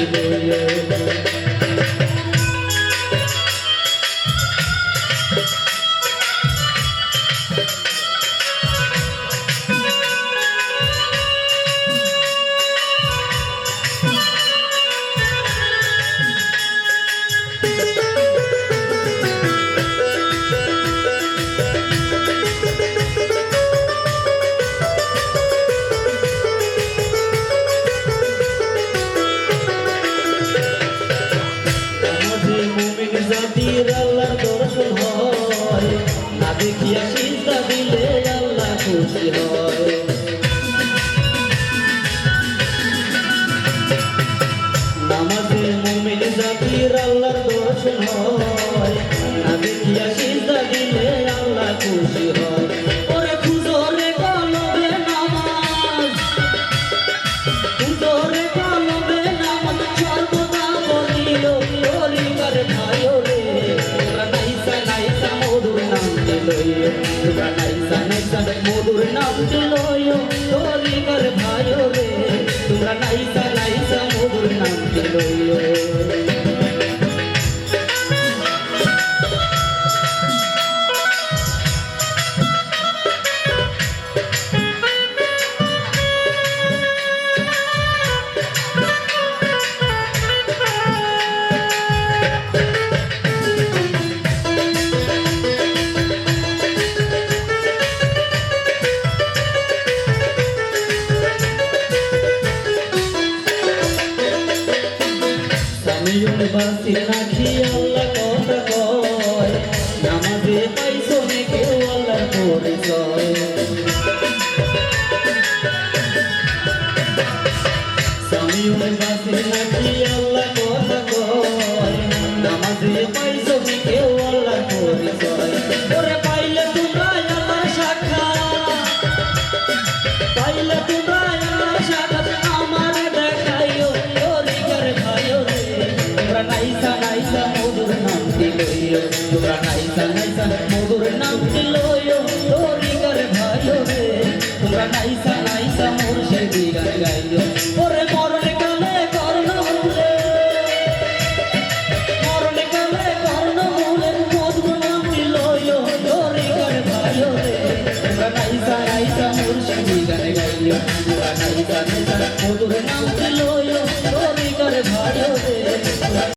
Hallelujah. খুশি হয় নামাজে মুমিন জাতির আল্লাহর দর্শন হয় না দেখিয়া তোমরা নাইসা নাইসা মধুর সামিউল বাসি নাখি আল্লাহ কথা কয়? নামাজে পাইছো নে কেউ আল্লাহ পরিচয়? সামিউল বাসি নাখি আল্লাহ কথা কয়? পাইলে তোমরা আল্লাহর সাক্ষাৎ পাইলে তোমরা দিলইও তোমরা নাইসা নাইসা মধুর নাম দিলইও তরিকার ভাইও রে। তোমরা নাইসা নাইসা মুর্শিদি গান গাইও ওরে মরণে কালে কর্ণ মূলে মরণে কালে কর্ণ মূলে মধুর নাম দিলইও তরিকার ভাইও রে। তোমরা নাইসা নাইসা মুর্শিদি গান গাইও তোমরা নাইসা নাইসা মধুর নাম দিলইও